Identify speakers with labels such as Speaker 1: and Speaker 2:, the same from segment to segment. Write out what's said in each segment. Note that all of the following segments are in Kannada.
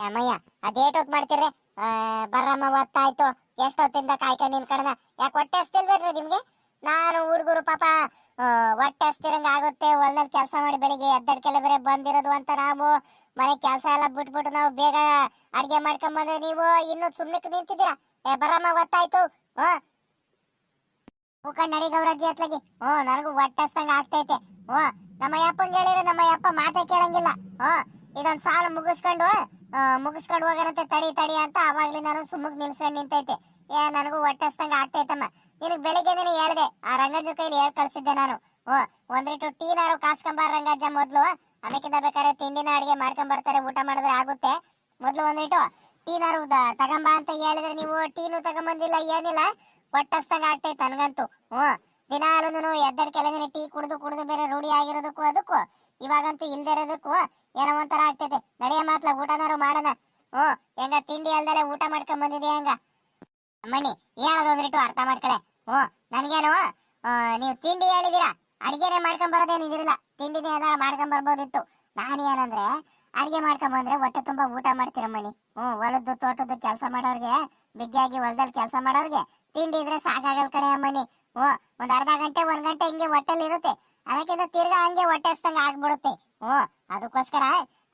Speaker 1: ಅಮ್ಮಯ್ಯ ಹೋಗಿ ಮಾಡ್ತೀರಿ ಬರ್ರಮ್ಮ ಹೊತ್ತಾಯ್ತು. ಎಷ್ಟೊತ್ತಿಂದ ಕಾಯ್ಕೊಂಡು ನಿನ್ಕಡನ ಯಾಕೆ ಹೊಟ್ಟೆ ಹಸ್ತಿಲ್ಬೇಡ್ರಿ ನಿಮ್ಗೆ? ನಾನು ಹುಡುಗರು ಪಾಪ ಹೊಟ್ಟೆ ಹಸ್ತಿರಂಗ ಆಗುತ್ತೆ. ಹೊಲ್ದಲ್ಲಿ ಕೆಲಸ ಮಾಡಿ ಬೆಳಿಗ್ಗೆ ಎದ್ದಡ್ಕೆಲ್ಲ ಬೇರೆ ಬಂದಿರೋದು ಅಂತ ನಾವು. ಮನೆ ಕೆಲಸ ಎಲ್ಲ ಬಿಟ್ಬಿಟ್ಟು ನಾವು ಬೇಗ ಅಡ್ಗೆ ಮಾಡ್ಕೊಂಡ್ ಬಂದ್ರೆ ನೀವು ಇನ್ನು ಸುಮ್ಮನೆ ನಿಂತಿದ್ದೀರಾ? ಏ, ಬರಮ್ಮ ಗೊತ್ತಾಯ್ತು ಮುಖಂಡ್ ನಡಿ ಗೌರಜ್ಜಿ ಅತ್ಲಾಗಿ. ಹ್ಞೂ ನನಗೂ ಹೊಟ್ಟೆ ಹಸ್ತಂಗ ಆಗ್ತೈತೆ. ಹ್ಞೂ ನಮ್ಮ ಯಪ್ಪಂಗೆ ಹೇಳಿದ್ರೆ ನಮ್ಮ ಯಪ್ಪ ಮಾತೇ ಕೇಳಂಗಿಲ್ಲ. ಹ್ಞೂ ಇದೊಂದ್ ಸಾಲ ಮುಗಿಸ್ಕೊಂಡು ಮುಗಿಸ್ಕೊಂಡು ಹೋಗರಂತೆ ತಡಿ ತಡಿ ಅಂತ ಅವಾಗ್ಲಿ ನಾನು ಸುಮ್ಮಗ್ ನಿಲ್ಸ್ಕೊಂಡು ನಿಂತೈತೆ. ಏ, ನನಗೂ ಹೊಟ್ಟೆ ಹಸ್ದಂಗ ಆಗ್ತೈತಮ್ಮ. ನಿನಗ್ ಬೆಳಿಗ್ಗೆನೇ ಹೇಳ್ದೆ, ಆ ರಂಗಜ್ಜ ಕೈಲಿ ಹೇಳ್ ಕಳ್ಸಿದ್ದೆ ನಾನು. ಓ ಒಂದಿಟ್ಟು ಟೀನಾರು ಕಾಸ್ಕೊಂಬಾರ ರಂಗಜ್ಜ ಮೊದ್ಲು, ಅದಕ್ಕಿಂತ ಬೇಕಾದ್ರೆ ತಿಂಡಿನ ಅಡಿಗೆ ಮಾಡ್ಕೊಂಡ್ ಬರ್ತಾರೆ, ಊಟ ಮಾಡಿದ್ರೆ ಆಗುತ್ತೆ. ಮೊದ್ಲು ಒಂದಿಟ್ಟು ಟೀನಾರು ತಗೊಂಬ ಅಂತ ಹೇಳಿದ್ರೆ ನೀವು ಟೀನು ತಗೊಂಬಂದಿಲ್ಲ, ಏನಿಲ್ಲ. ಹೊಟ್ಟೆ ಹಸ್ದಂಗ ಆಗ್ತೈತೆ ನನಗಂತೂ. ಹ್ಞೂ ದಿನಾಲು ಎದ್ದಡ್ ಕೆಳಗಿನ ಟೀ ಕುಡಿದು ಕುಡಿದು ಬೇರೆ ರೂಢಿ ಆಗಿರೋದಕ್ಕೂ ಅದಕ್ಕೂ. ಇವಾಗಂತೂ ಇಲ್ದೇ ಇರೋದಕ್ಕೂ ಏನೋ ಒಂಥರ ಆಗ್ತೈತೆ ನಡೆಯ ಮಾತ್ಲ, ಊಟನಾರು ಮಾಡೋಣ. ಓ ಹೆಂಗ ತಿಂಡಿ ಅಲ್ದಲೆ ಊಟ ಮಾಡ್ಕೊಂಡ್ ಬಂದಿದ್ಯಾ ಹೆಂಗ? ಅಮ್ಮಣ್ಣಿ ಹೇಳೋದು ಒಂದಿಟ್ಟು ಅರ್ಥ ಮಾಡ್ಕೊಳೆ. ಓ ನನ್ಗೇನು ನೀವು ತಿಂಡಿ ಹೇಳಿದೀರಾ? ಅಡಿಗೆನೆ ಮಾಡ್ಕೊಂಡ್ ಬರೋದೇನಿದಿರಲ್ಲ ತಿಂಡಿನೇ ಏನಾರ ಮಾಡ್ಕೊಂಡ್ ಬರ್ಬೋದಿತ್ತು. ನಾನು ಏನಂದ್ರೆ ಅಡಿಗೆ ಮಾಡ್ಕೊಂಡ್ ಬಂದ್ರೆ ಹೊಟ್ಟೆ ತುಂಬಾ ಊಟ ಮಾಡ್ತೀರಮ್ಮಣಿ ಹ್ಞೂ, ಹೊಲದ್ದು, ತೋಟದ್ದು ಕೆಲಸ ಮಾಡೋರ್ಗೆ ಬಿಗ್ಗಿಯಾಗಿ ಹೊಲದಲ್ಲಿ ಕೆಲಸ ಮಾಡೋರ್ಗೆ ತಿಂಡಿ ಇದ್ರೆ ಸಾಕಾಗಲ್ ಕಡೆ ಅಮ್ಮಣಿ ಓ ಒಂದ್ ಅರ್ಧ ಗಂಟೆ, ಒಂದ್ ಗಂಟೆ ಹಿಂಗೆ ಹೊಟ್ಟೆಲ್ ಇರುತ್ತೆ. ಅದಕ್ಕಿಂತ ತಿರ್ಗಾ ಹಂಗೆ ಹೊಟ್ಟೆ ಹಸ್ದಂಗ ಆಗ್ಬಿಡುತ್ತೆ. ಓ, ಅದಕ್ಕೋಸ್ಕರ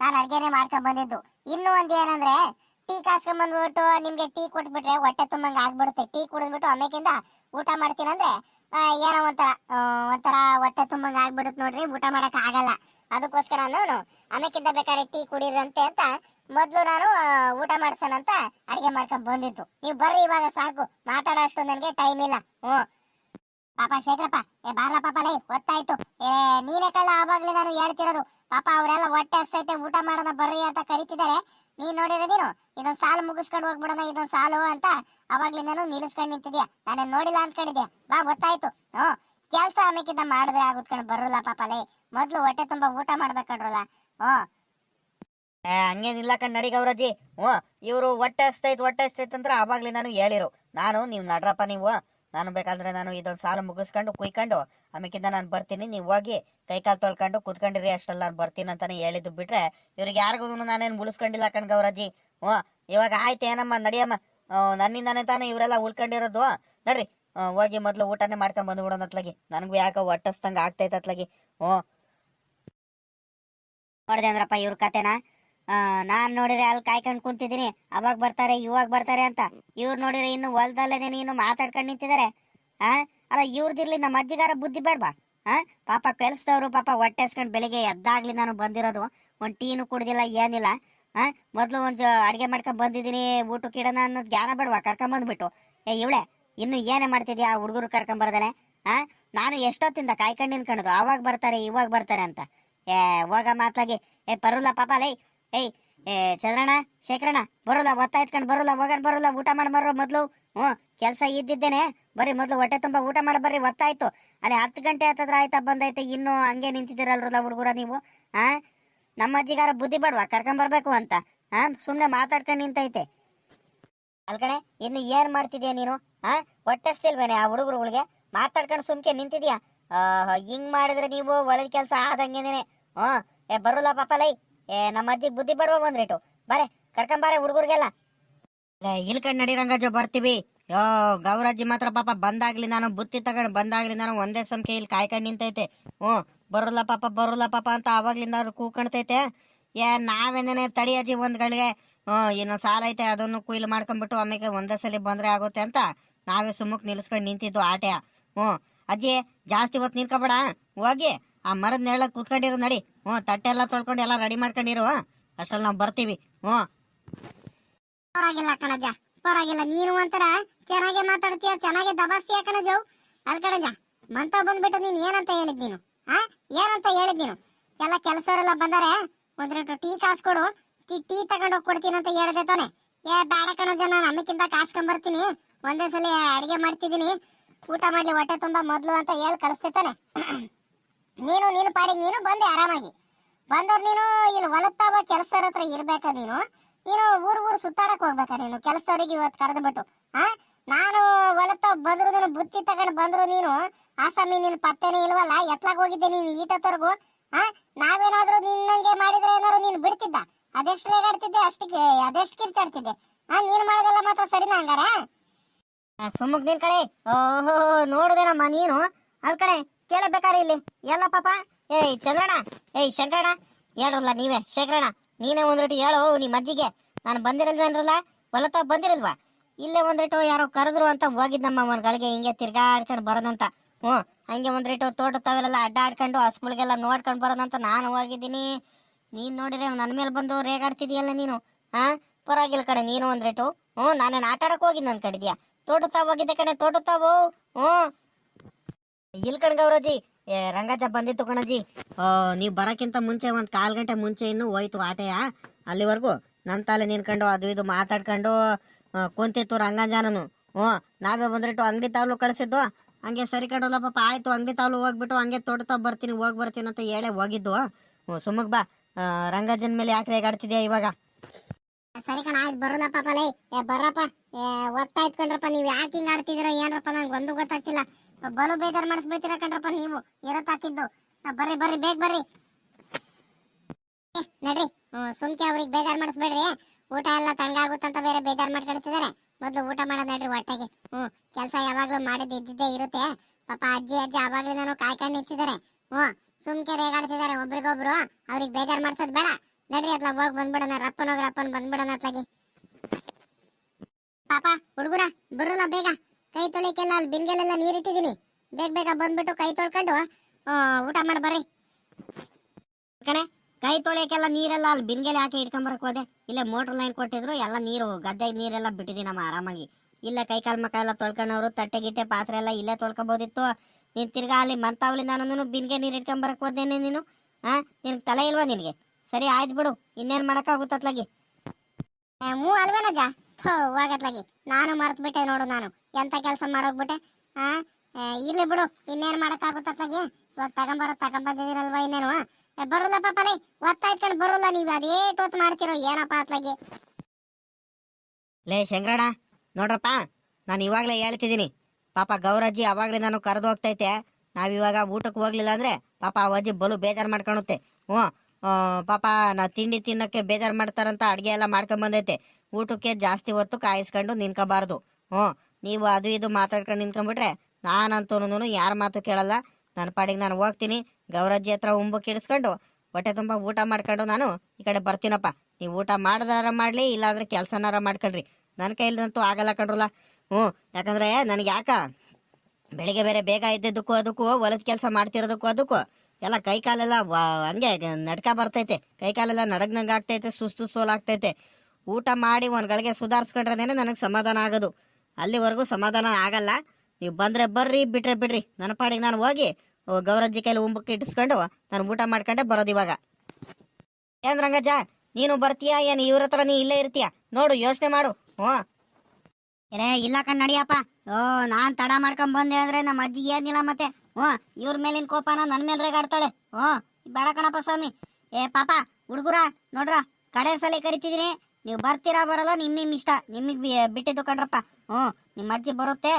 Speaker 1: ನಾನು ಅಡ್ಗೆನೆ ಮಾಡ್ಕೊಂಡ್ ಬಂದಿದ್ದು. ಇನ್ನು ಒಂದು ಏನಂದ್ರೆ, ಟೀ ಕಾಸ್ಕೊಂಡ್ ಬಂದ್ಬಿಟ್ಟು ನಿಮ್ಗೆ ಟೀ ಕೊಟ್ಬಿಟ್ರೆ ಹೊಟ್ಟೆ ತುಂಬಂಗೆ ಆಗ್ಬಿಡುತ್ತೆ. ಟೀ ಕುಡಿದ್ಬಿಟ್ಟು ಆಮೇಕಿಂದ ಊಟ ಮಾಡ್ತೀನಂದ್ರೆ ಏನೋ ಒಂಥರ ಒಂಥರ ಹೊಟ್ಟೆ ತುಂಬಂಗ ಆಗ್ಬಿಡುತ್ತೆ ನೋಡ್ರಿ, ಊಟ ಮಾಡಕ್ ಆಗಲ್ಲ. ಅದಕ್ಕೋಸ್ಕರ ನಾನು ಆಮೇಕಿಂದ ಬೇಕಾದ್ರೆ ಟೀ ಕುಡಿರಂತೆ ಅಂತ ಮೊದ್ಲು ನಾನು ಊಟ ಮಾಡ್ಸೋಣ ಅಂತ ಅಡಿಗೆ ಮಾಡ್ಕೊಂಡ್ ಬಂದಿದ್ದು. ನೀವು ಬರ್ರಿ ಇವಾಗ ಸಾಕು, ಮಾತಾಡೋ ಅಷ್ಟು ನನಗೆ ಟೈಮ್ ಇಲ್ಲ. ಹ್ಞೂ ಪಾಪ ಶೇಖರಪ್ಪ, ಏ ಬಾರ್ಲ ಪಾಪ, ಲೈ ಗೊತ್ತಾಯ್ತು ಏ, ನೀನೇ ಕಳ್ಳ ಆವಾಗ್ಲೇ ನಾನು ಹೇಳ್ತಿರೋದು. ಪಾಪ ಅವರೆಲ್ಲ ಹೊಟ್ಟೆ ಹಸ್ತೈತೆ ಊಟ ಮಾಡೋಣ ಬರ್ರಿ ಅಂತ ಕರಿತಿದ್ದಾರೆ. ನೀನ್ ನೋಡಿದ್ರೆ ನೀನು? ಇದೊಂದ್ ಸಾಲು ಮುಗಿಸ್ಕೊಂಡು ಹೋಗ್ಬಿಡೋಣ, ಇದೊಂದ್ ಸಾಲು ಅಂತ ಅವಾಗ್ಲಿಂದನು ನಿಲ್ಲಿಸ್ಕೊಂಡು ನಿಂತಿದ್ಯಾ? ನಾನು ನೋಡಿಲ್ಲ ಅನ್ಕೊಂಡಿದ್ಯಾ? ಬಾ, ಗೊತ್ತಾಯ್ತು. ಹ್ಞೂ. ಕೆಲ್ಸ ಆಮೇಕಿಂತ ಮಾಡಿದ್ರೆ ಆಗುತ್ಕೊಂಡು ಬರೋಲ್ಲ ಪಾಪ, ಲೈ. ಮೊದ್ಲು ಹೊಟ್ಟೆ ತುಂಬಾ ಊಟ ಮಾಡ್ಬೇಕಂಡ್ರಲ್ಲ ಹ್ಞೂ.
Speaker 2: ಹಂಗೇನಿಲ್ಲ ಕಣ್ ನಡಿ ಗೌರಜ್ಜಿ ಹ್ಞೂ, ಇವರು ಹೊಟ್ಟೆ ಹಸ್ತೈತ್ ಹೊಟ್ಟೆ ಹಸ್ತೈತ್ ಅಂದ್ರೆ ಅವಾಗ್ಲೇ ನಾನು ಹೇಳಿರು. ನಾನು, ನೀವು ನಡ್ರಪ್ಪ ನೀವು. ನಾನು ಬೇಕಾದ್ರೆ ನಾನು ಇದೊಂದು ಸಾಲ ಮುಗಿಸ್ಕೊಂಡು ಕುಯ್ಕೊಂಡು, ಆಮೇಕಿಂದ ನಾನು ಬರ್ತೀನಿ. ನೀವು ಹೋಗಿ ಕೈ ಕಾಲು ತೊಳ್ಕೊಂಡು ಕುತ್ಕೊಂಡಿರಿ, ಅಷ್ಟೆಲ್ಲ ನಾನು ಬರ್ತೀನಿ ಅಂತಾನೆ ಹೇಳಿದ್ದು ಬಿಟ್ರೆ ಇವ್ರಿಗೆ ಯಾರಿಗೂ ನಾನೇನು ಉಳಿಸ್ಕೊಂಡಿಲ್ಲ ಕಣ್ ಗೌರಾಜಿ ಹ್ಞೂ, ಇವಾಗ ಆಯ್ತು ಏನಮ್ಮ, ನಡಿಯಮ್ಮ. ನನ್ನಿಂದಾನೆ ತಾನೇ ಇವರೆಲ್ಲ ಉಳ್ಕೊಂಡಿರೋದು. ನಡ್ರಿ ಹೋಗಿ ಮೊದಲು ಊಟನೇ ಮಾಡ್ಕೊಂಡು ಬಂದ್ಬಿಡೋಣ ಅತ್ಲಾಗಿ. ನನಗೂ ಯಾಕೋ ಹೊಟ್ಟೆ ಹಸ್ದಂಗ ಆಗ್ತೈತೆ ಅತ್ಲಾಗಿ. ಹ್ಞೂ.
Speaker 1: ನೋಡಿದೆ ಅಂದ್ರಪ್ಪ ಇವ್ರ ಕತೆನ. ನಾನ್ ನೋಡಿದ್ರೆ ಅಲ್ಲಿ ಕಾಯ್ಕೊಂಡು ಕುಂತಿದ್ದೀನಿ. ಅವಾಗ ಬರ್ತಾರೆ, ಇವಾಗ ಬರ್ತಾರೆ ಅಂತ. ಇವ್ರು ನೋಡಿದ್ರೆ ಇನ್ನು ಹೊಲ್ದಲ್ಲೇ ಇನ್ನು ಮಾತಾಡ್ಕೊಂಡು ನಿಂತಿದ್ದಾರೆ ಆ? ಅಲ್ಲ ಇವ್ರದಿರ್ಲಿ ನಮ್ಮ ಅಜ್ಜಿಗಾರ ಬುದ್ಧಿ ಬೇಡ್ವಾ? ಆ? ಪಾಪ ಕೆಲ್ಸದವ್ರು ಪಾಪ ಹೊಟ್ಟೆ ಹಸ್ಕೊಂಡ್ ಬೆಳಿಗ್ಗೆ ಎದ್ದಾಗ್ಲಿ ನಾನು ಬಂದಿರೋದು. ಒಂದು ಟೀನು ಕುಡ್ದಿಲ್ಲ, ಏನಿಲ್ಲ. ಆ? ಮೊದ್ಲು ಒಂದ್ ಅಡಿಗೆ ಮಾಡ್ಕೊಂಡ್ ಬಂದಿದ್ದೀನಿ, ಊಟಕ್ಕೆ ಇಡೋಣ ಅನ್ನೋದು ಜ್ಞಾನ ಬೇಡ್ವಾ? ಕರ್ಕೊಂಬಂದ್ಬಿಟ್ಟು ಏ, ಇವಳೆ, ಇನ್ನು ಏನೇ ಮಾಡ್ತಿದ್ಯಾ ಹುಡುಗರು ಕರ್ಕೊಂಡ್ ಬರ್ದಲೆ? ಆ? ನಾನು ಎಷ್ಟೊತ್ತಿಂದ ಕಾಯ್ಕೊಂಡು ಕಣದು ಅವಾಗ ಬರ್ತಾರೆ, ಇವಾಗ ಬರ್ತಾರೆ ಅಂತ. ಏ, ಹೋಗ ಮಾತಾಗಿ ಏ ಬರುಲ್ಲ ಪಾಪ, ಲೈ ಏಯ್, ಏ, ಚಂದ್ರಣ್ಣ, ಶೇಖರಣ್ಣ ಬರೋಲ್ಲ ಒತ್ತಾಯ್ತ್ಕೊಂಡು ಬರೋಲ್ಲ ಹೋಗನ್ ಬರೋಲ್ಲ ಊಟ ಮಾಡಿ ಬರೋ ಮೊದಲು. ಹ್ಞೂ, ಕೆಲಸ ಇದ್ದಿದ್ದೇನೆ. ಬರಿ ಮೊದ್ಲು ಹೊಟ್ಟೆ ತುಂಬ ಊಟ ಮಾಡಿ ಬರ್ರಿ ಒತ್ತಾಯ್ತು ಅಲ್ಲಿ ಹತ್ತು ಗಂಟೆ ಹತ್ತದ್ರ ಆಯ್ತಾ, ಬಂದೈತೆ, ಇನ್ನು ಹಂಗೆ ನಿಂತಿದ್ದೀರಲ್ರಲ್ಲ ಹುಡುಗರ ನೀವು? ಆ? ನಮ್ಮ ಅಜ್ಜಿಗಾರ ಬುದ್ಧಿ ಬಾಡ್ವಾ ಕರ್ಕೊಂಬರ್ಬೇಕು ಅಂತ. ಆ? ಸುಮ್ಮನೆ ಮಾತಾಡ್ಕೊಂಡು ನಿಂತೈತೆ. ಅಲ್ಕಣೆ ಇನ್ನು ಏನ್ ಮಾಡ್ತಿದ್ಯಾ ನೀನು? ಆ? ಹೊಟ್ಟೆ ಹಸ್ತಿಲ್ವೇನೆ ಆ ಹುಡುಗರುಗಳಿಗೆ? ಮಾತಾಡ್ಕೊಂಡು ಸುಮ್ಕೆ ನಿಂತಿದ್ಯಾ? ಹಿಂಗ್ ಮಾಡಿದ್ರೆ ನೀವು ಹೊಲದ ಕೆಲಸ ಆದಂಗೇನೆ. ಹ್ಞೂ, ಏ ಬರೋಲ್ಲ ಪಾಪ, ಲೈ. ಏ, ನಮ್ಮ ಅಜ್ಜಿಗೆ ಬುದ್ಧಿ ಬಡವ ಬಂದ್ರಿಟ್ಟು ಬಾರೆ ಕರ್ಕೊಂಬಾರೆ ಹುಡುಗರಿಗೆಲ್ಲ.
Speaker 2: ಇಲ್ಕಂಡ್ ನಡಿ ರಂಗಜ್ಜ, ಬರ್ತೀವಿ. ಯೋ, ಗೌರಜ್ಜಿ ಮಾತ್ರ ಪಾಪ ಬಂದಾಗ್ಲಿ ನಾನು, ಬುತ್ತಿ ತಗೊಂಡು ಬಂದಾಗ್ಲಿ ನಾನು ಒಂದೇ ಸಂಖ್ಯೆ ಇಲ್ಲಿ ಕಾಯ್ಕೊಂಡು ನಿಂತೈತೆ. ಹ್ಞೂ, ಬರೋಲ್ಲ ಪಾಪ ಬರೋಲ್ಲ ಪಾಪ ಅಂತ ಅವಾಗ್ಲಿಂದ ಅವ್ರು ಕೂಕಣ್ತೈತೆ. ಏ ನಾವೇನೇ ತಡಿ ಅಜ್ಜಿ ಒಂದು ಗಳಿಗೆ. ಹ್ಞೂ, ಇನ್ನೊಂದು ಸಾಲ ಐತೆ, ಅದನ್ನು ಕುಯ್ಲು ಮಾಡ್ಕೊಂಡ್ಬಿಟ್ಟು ಆಮೇಲೆ ಒಂದೇ ಸಲ ಬಂದರೆ ಆಗುತ್ತೆ ಅಂತ ನಾವೇ ಸುಮ್ಮಕ್ಕೆ ನಿಲ್ಸ್ಕೊಂಡು ನಿಂತಿದ್ದು ಆಟೆ. ಹ್ಞೂ, ಅಜ್ಜಿ, ಜಾಸ್ತಿ ಹೊತ್ತು ನಿಂತ್ಕೊಬೇಡ. ಹೋಗಿ. ಆ ಮರದ ನೆರಳಲ್ಲಿ ಕೂತ್ಕೊಂಡಿರು ನಡಿ. ಹ್ಞೂ, ತಟ್ಟೆ ಎಲ್ಲ ತೊಳ್ಕೊಂಡು ಎಲ್ಲ ರೆಡಿ ಮಾಡ್ಕೊಂಡಿರು. ಅಷ್ಟ್ರಲ್ಲಿ ನಾವು ಬರ್ತೀವಿ. ಹ್ಞೂ.
Speaker 1: ಪರವಾಗಿಲ್ಲ ಕಣಜ ಪರವಾಗಿಲ್ಲ. ನೀನು ಒಂಥರ ಚೆನ್ನಾಗೆ ಮಾತಾಡ್ತೀಯ, ಚೆನ್ನಾಗೆ ದಬಾಸ್ತೀಯ ಕಣಜ ಅಲ್ ಕಣಜ ಮಂತ ಬಂದ್ಬಿಟ್ಟು ನೀನು ಏನಂತ ಹೇಳಿದ್ ನೀನು? ಆ? ಏನಂತ ಹೇಳಿದ್ ನೀನು? ಎಲ್ಲ ಕೆಲಸವರೆಲ್ಲ ಬಂದರೆ? ಒಂದ್ ಟೀ ಕಾಸು ಕೊಡು. ಟೀ ಟೀ ತಗೊಂಡು ಕೊಡ್ತೀನಿ ಅಂತ ಹೇಳಿದೆ ತಾನೆ. ಏ, ಬೇಡ ಕಣಜ ನಾನು ಅಮ್ಮಕ್ಕಿಂತ ಕಾಸ್ಕೊಂಬರ್ತೀನಿ. ಒಂದೇ ಸಲ ಅಡಿಗೆ ಮಾಡ್ತಿದ್ದೀನಿ. ಊಟ ಮಾಡ್ಲಿ, ಹೊಟ್ಟೆ ತುಂಬಾ ಮೊದಲು ಅಂತ ಹೇಳಿ ಕಳಿಸ್ತಿದ್ದಾನೆ ನೀನು ನೀನು ಪಾಡಿಗೆ ನೀನು ಬಂದೆ ಆರಾಮಾಗಿ. ಬಂದವ್ರು ನೀನು ಇಲ್ಲಿ ಹೊಲತ್ತಾವ, ಕೆಲಸರ ಹತ್ರ ಇರ್ಬೇಕ ನೀನು. ನೀನು ಊರು ಊರು ಸುತ್ತಾಡಕ್ ಹೋಗ್ಬೇಕ ನೀನು ಕೆಲಸದವ್ರಿಗೆ ಇವತ್ತು ಕರೆದು ಬಿಟ್ಟು ಆ? ನಾನು ಹೊಲತ್ತ ಬಂದ್ರು ಬುತ್ತಿ ತಗೊಂಡು ಬಂದ್ರು ನೀನು ಆ ಸಮಯ ನೀನು ಪತ್ತೆನೇ ಇಲ್ವಲ್ಲ, ಎತ್ಲಾಗ ಹೋಗಿದ್ದೆ ನೀನು ಈಟತ್ತವರೆಗೂ ಆ? ನಾವೇನಾದ್ರೂ ನಿನ್ನಂಗೆ ಮಾಡಿದ್ರೆ ಏನಾದ್ರು ನೀನು ಬಿಡ್ತಿದ್ದ? ಅದೆಷ್ಟು ರೇಗಾಡ್ತಿದ್ದೆ ಅಷ್ಟಕ್ಕೆ ಅದೆಷ್ಟು ಕಿರ್ಚಾಡ್ತಿದ್ದೆ ಆ, ನೀನು ಮಾಡೋದೆಲ್ಲ ಮಾತ್ರ ಸರಿನಾ ಹಂಗಾರ
Speaker 2: ಸುಮ್ಮಕ್ ನಿನ್ ಕಡೆ ಓಹೋ ನೋಡುದೇನಮ್ಮ ನೀನು. ಅದ್ ಕಡೆ ಕೇಳಬೇಕಾರೆ ಇಲ್ಲಿ. ಎಲ್ಲ ಪಾಪ. ಏಯ್ ಚಂದ್ರಣ್ಣ ಏಯ್, ಶಂಕರಣ್ಣ. ಹೇಳ್ರಲ್ಲ ನೀವೇ. ಶಂಕರಣ್ಣ, ನೀನೇ ರೇಟು ಹೇಳು ನಿಮ್ಮ ಅಜ್ಜಿಗೆ. ನಾನು ಬಂದಿರಲ್ವೇನ್ರಲ್ಲ ಹೊಲತ ಬಂದಿರಲ್ವಾ? ಇಲ್ಲೇ ಒಂದ್ರಿಟ್ಟು ಯಾರೋ ಕರೆದ್ರು ಅಂತ ಹೋಗಿದ್ದಮ್ಮ ಒಂದ್ಗಳಿಗೆ ಹಿಂಗೆ ತಿರ್ಗಾಡ್ಕೊಂಡು ಬರೋದಂತ. ಹ್ಞೂ, ಹಂಗೆ ಒಂದ್ರಿಟ್ಟು ತೋಟ ತಾವೆಲ್ಲ ಅಡ್ಡಾಡ್ಕೊಂಡು ಹಸ್ಗಳಿಗೆಲ್ಲ ನೋಡ್ಕೊಂಡು ಬರೋದಂತ ನಾನು ಹೋಗಿದ್ದೀನಿ. ನೀನು ನೋಡಿದ್ರೆ ನನ್ನ ಮೇಲೆ ಬಂದು ರೇಗಾಡ್ತಿದೀಯಲ್ಲ ನೀನು. ಹಾಂ ಪರವಾಗಿಲ್ಲ ಕಡೆ ನೀನು ಒಂದ್ರೇಟು ಹ್ಞೂ, ನಾನೇನು ಆಟ ಆಡಕ್ ಹೋಗಿದ್ದು ಕಡಿದ್ಯಾ? ತೋಟ ತಾವ್ ಹೋಗಿದ್ದೆ ಕಡೆ ತೋಟ ತಾವು. ಹ್ಞೂ. ಇಲ್ ಕಣ್ಗವ್ರಜ್ಜಿ ರಂಗಜ್ಜ ಬಂದಿತ್ತು ಕಣಜಿ ನೀವು ಬರೋಕ್ಕಿಂತ ಮುಂಚೆ ಒಂದು ಕಾಲು ಗಂಟೆ ಮುಂಚೆ ಇನ್ನು ಹೋಯ್ತು ಆಟೆಯ. ಅಲ್ಲಿವರೆಗೂ ನಮ್ಮ ತಾಲೆ ನಿನ್ಕೊಂಡು ಅದು ಇದು ಮಾತಾಡ್ಕೊಂಡು ಕುಂತಿತ್ತು ರಂಗಂಜಾನನು. ಹ್ಞೂ, ನಾವೇ ಬಂದ್ಬಿಟ್ಟು ಅಂಗಡಿ ತಾವ್ಲು ಕಳಿಸಿದ್ದು. ಹಂಗೆ ಸರಿ ಕಂಡಲ್ಲ ಪಾಪ, ಆಯ್ತು, ಅಂಗಡಿ ತಾವ್ಲು ಹೋಗ್ಬಿಟ್ಟು ಹಂಗೆ ತೊಡ್ತಾ ಬರ್ತೀನಿ, ಹೋಗಿ ಬರ್ತೀನಿ ಅಂತ ಹೇಳೇ ಹೋಗಿದ್ದು. ಹ್ಞೂ ಸುಮ್ಮಗ್ ಬಾ. ರಂಗಜ್ಜನ ಮೇಲೆ ಯಾಕೆ ರೇಗಾಡ್ತಿದ್ಯಾ ಇವಾಗ?
Speaker 1: ಸರಿ ಕಣ, ಆಯ್ತು ಬರೋಲ್ಲ ಪಾಪ ಲೇ. ಒತ್ತಾಯ್ತು ಕಣ್ರಪ್ಪ, ನೀವು ಯಾಕೆ ಹಿಂಗೆ ಆಡ್ತಿದ್ದೀರಾ ಏನರಪ್ಪ, ನಂಗೆ ಒಂದು ಗೊತ್ತಾಗ್ತಿಲ್ಲ. ಬಲು ಬೇಜಾರ್ ಮಾಡಿಸ್ಬಿಡ್ತೀರ ಕಣ್ರಪ್ಪ ನೀವು? ಇರತ್ ಹಾಕಿದ್ದು. ಬರ್ರಿ ಬರ್ರಿ, ಬೇಗ ಬರ್ರಿ. ನಡ್ರಿ. ಸುಮ್ಕೆ ಅವ್ರಿಗೆ ಬೇಜಾರ್ ಮಾಡಿಸ್ಬೇಡ್ರಿ. ಊಟ ಎಲ್ಲ ತಣ್ಣಗಾಗುತ್ತಂತ ಬೇರೆ ಬೇಜಾರ್ ಮಾಡ್ಕೊಳ್ತಿದ್ದಾರೆ ಮೊದ್ಲು ಊಟ ಮಾಡೋದ್ ನಡ್ರಿ ಹೊಟ್ಟೆಗೆ. ಹ್ಮ್, ಕೆಲಸ ಯಾವಾಗ್ಲೂ ಮಾಡಿದ್ದು ಇದ್ದಿದ್ದೇ ಇರುತ್ತೆ. ಪಾಪ ಅಜ್ಜಿ ಅಜ್ಜಿ ಅವಾಗ್ಲೂ ನಾನು ಕಾಯ್ಕೊಂಡು ನಿಂತಿದ್ದಾರೆ. ಹ್ಮ್, ಸುಮ್ಕೆ ರೇಗಾಡ್ತಿದ್ದಾರೆ ಒಬ್ರಿಗೊಬ್ರು. ಅವ್ರಿಗೆ ಬೇಜಾರ್ ಮಾಡ್ಸೋದ್ ಬೇಡ. ನಡ್ರಿ ಅತ್ಲ ಹೋಗ್ ಬಂದ್ಬಿಡೋಣ. ರಪ್ಪನ ಹೋಗಿ ರಪ್ಪನ್ ಬಂದ್ಬಿಡೋಣ ಅತ್ಲಾಗಿ ಪಾಪ, ಹುಡುಗರ ಬರೋಲ್ಲ ಬೇಗ. ಕೈ ತೊಳಿಕೆಲ್ಲ, ಅಲ್ಲಿ ಬಿಂಗೆಲೆಲ್ಲ ನೀರಿಟ್ಟಿದ್ದೀನಿ. ಬೇಗ ಬೇಗ ಬಂದ್ಬಿಟ್ಟು ಕೈ ತೊಳ್ಕೊಂಡು ಊಟ ಮಾಡಿ, ಬರ್ರಿ.
Speaker 2: ಕಣೆ, ಕೈ ತೊಳೆಯಕ್ಕೆಲ್ಲ ನೀರೆಲ್ಲ ಅಲ್ಲಿ ಬಿನ್ಗೆಲೆ ಹಾಕಿ ಇಟ್ಕೊಂಬರಕ್ ಹೋದೆ. ಇಲ್ಲೇ ಮೋಟರ್ ಲೈನ್ ಕೊಟ್ಟಿದ್ರು, ಎಲ್ಲ ನೀರು, ಗದ್ದೆಗೆ ನೀರೆಲ್ಲ ಬಿಟ್ಟಿದ್ದೀನಮ್ಮ ಆರಾಮಾಗಿ. ಇಲ್ಲೇ ಕೈ ಕಾಲು ಮಕ್ಕಳೆಲ್ಲ ತಟ್ಟೆ ಗಿಟ್ಟೆ ಪಾತ್ರೆ ಎಲ್ಲ ಇಲ್ಲೇ ತೊಳ್ಕೊಬೋದಿತ್ತು. ನೀನು ತಿರ್ಗಾ ಅಲ್ಲಿ ಮಂತಾವಲಿ ನಾನು ಬಿನ್ಗೆ ನೀರು ಇಟ್ಕೊಂಬರಕ್ ಹೋದೇನೆ ನೀನು? ಹಾಂ ನಿನ್ಗೆ ತಲೆ ಇಲ್ವಾ ನಿನಗೆ? ಸರಿ, ಆಯ್ತು ಬಿಡು. ಇನ್ನೇನು ಮಾಡೋಕ್ಕಾಗುತ್ತತ್ಲಾಗಿ
Speaker 1: ಮೂ ಅಲ್ವೇನಜ್ಜ? ಥೋ ಹೋಗತ್ಲಾಗಿ ನಾನು ಮರ್ತು ಬಿಟ್ಟೆ ನೋಡು ನಾನು. ಎಂತ ಕೆಲಸ ಮಾಡೋಗ್ಬಿಟ್ಟೆ? ಆ? ಇರ್ಲಿ ಬಿಡು. ಇನ್ನೇನ್ ಮಾಡಕ್ಕಾಗುತ್ತತ್ಲಾಗಿ ಇವಾಗ ತಗೊಂಬರ ತಗೊಂಬಂದಿದ್ದೀರಲ್ವಾ ಇನ್ನೇನು? ಏ, ಪಾಪಲಿ. ಪಾಪಲೇ ಒತ್ತಾಯ್ತ್ಕೊಂಡು ಬರೋಲ್ಲ ನೀವು. ಅದೇಟ್ ಹೊತ್ತು ಮಾಡ್ತಿರೋ ಏನಪ್ಪ ಅತ್ಲಾಗಿ?
Speaker 2: ಲೇ ಶಂಕರಣ ನೋಡ್ರಪ್ಪ ನಾನು ಇವಾಗಲೇ ಹೇಳ್ತಿದ್ದೀನಿ. ಪಾಪ ಗೌರಜ್ಜಿ ಅವಾಗಲೇ ನಾನು ಕರೆದು ಹೋಗ್ತೈತೆ. ನಾವಿವಾಗ ಊಟಕ್ಕೆ ಹೋಗ್ಲಿಲ್ಲ ಅಂದ್ರೆ ಪಾಪ ಆ ಅಜ್ಜಿ ಬಲು ಬೇಜಾರು ಮಾಡ್ಕೊಳುತ್ತೆ ಹ್ಞೂ ಪಾಪ ನಾ ತಿಂಡಿ ತಿನ್ನೋಕ್ಕೆ ಬೇಜಾರು ಮಾಡ್ತಾರಂತ ಅಡುಗೆ ಎಲ್ಲ ಮಾಡ್ಕೊಂಡ್ ಬಂದೈತೆ ಊಟಕ್ಕೆ ಜಾಸ್ತಿ ಹೊತ್ತು ಕಾಯಿಸ್ಕೊಂಡು ನಿನ್ಕೋಬಾರ್ದು ಹ್ಞೂ, ನೀವು ಅದು ಇದು ಮಾತಾಡ್ಕೊಂಡು ನಿನ್ಕೊಂಡ್ಬಿಟ್ರೆ ನಾನಂತೂ ಯಾರ ಮಾತು ಕೇಳಲ್ಲ. ನನ್ನ ಪಾಡಿಗೆ ನಾನು ಹೋಗ್ತೀನಿ. ಗೌರಜ್ಜಿ ಹತ್ರ ಉಂಬು ಕಿಡಿಸ್ಕೊಂಡು ಹೊಟ್ಟೆ ತುಂಬ ಊಟ ಮಾಡ್ಕೊಂಡು ನಾನು ಈ ಕಡೆ ಬರ್ತೀನಪ್ಪ. ನೀವು ಊಟ ಮಾಡ್ದಾರ ಮಾಡಲಿ, ಇಲ್ಲಾಂದ್ರೆ ಕೆಲಸನಾರ ಮಾಡ್ಕೊಳ್ರಿ. ನನ್ನ ಕೈಲಂತೂ ಆಗಲ್ಲ ಕಣ್ರಲ್ಲ ಹ್ಞೂ, ಯಾಕಂದ್ರೆ ನನಗೆ ಯಾಕ? ಬೆಳಿಗ್ಗೆ ಬೇರೆ ಬೇಗ ಇದ್ದಿದ್ದಕ್ಕೂ ಅದಕ್ಕೂ, ಹೊಲದ ಕೆಲಸ ಮಾಡ್ತಿರೋದಕ್ಕೂ ಅದಕ್ಕೂ ಎಲ್ಲ ಕೈ ಕಾಲೆಲ್ಲ ವಾ- ಹಂಗೆ ನಡ್ಕ ಬರ್ತೈತೆ. ಕೈ ಕಾಲೆಲ್ಲ ನಡಗ್ನಂಗೆ ಆಗ್ತೈತೆ, ಸುಸ್ತು ಸೋಲಾಗ್ತೈತೆ. ಊಟ ಮಾಡಿ ಒಂದು ಗಳಿಗೆ ಸುಧಾರಿಸ್ಕೊಂಡ್ರೇನೆ ನನಗೆ ಸಮಾಧಾನ ಆಗೋದು. ಅಲ್ಲಿವರೆಗೂ ಸಮಾಧಾನ ಆಗಲ್ಲ. ನೀವು ಬಂದರೆ ಬರ್ರಿ, ಬಿಟ್ರೆ ಬಿಡ್ರಿ. ನನ್ನ ಪಾಡಿಗೆ ನಾನು ಹೋಗಿ ಗೌರಜ್ಜಿ ಕೈಲಿ ಉಂಬಕ್ಕೆ ಇಟ್ಟಿಸ್ಕೊಂಡು ನಾನು ಊಟ ಮಾಡ್ಕೊಂಡೆ ಬರೋದು ಇವಾಗ. ಏನ್ ರಂಗಜ್ಜ, ನೀನು ಬರ್ತೀಯಾ? ಏನು ಇವ್ರ ಹತ್ರ ನೀ ಇಲ್ಲೇ ಇರ್ತೀಯ? ನೋಡು, ಯೋಚನೆ ಮಾಡು. ಹ್ಞೂ. ಏ, ಇಲ್ಲ ಕಣ್, ನಡಿಯಪ್ಪ. ಓ, ನಾನು ತಡ ಮಾಡ್ಕೊಂಡ್ ಬಂದೆ ಅಂದ್ರೆ ನಮ್ಮ ಅಜ್ಜಿ ಏನಿಲ್ಲ ಮತ್ತೆ. ಹ್ಞೂ, ಇವ್ರ ಮೇಲಿನ ಕೋಪನ ನನ್ನ ಮೇಲೆ ರೇಗಾಡ್ತಾಳೆ. ಹ್ಞೂ, ಬೇಡ ಕಣಪ್ಪ ಸ್ವಾಮಿ. ಏ, ಪಾಪ, ಹುಡುಗರ, ನೋಡ್ರ, ಕಡೆ ಸಲ ಕರಿತಿದೀನಿ. ನೀವು ಬರ್ತೀರಾ ಬರಲ್ಲ ನಿಮ್ಮ ನಿಮ್ಮ ಇಷ್ಟ. ನಿಮಗೆ ಬಿಟ್ಟಿದ್ದು ಕಣ್ರಪ್ಪ ಹ್ಞೂ ನಿಮ್ಮ ಅಜ್ಜಿ ಬರುತ್ತೆ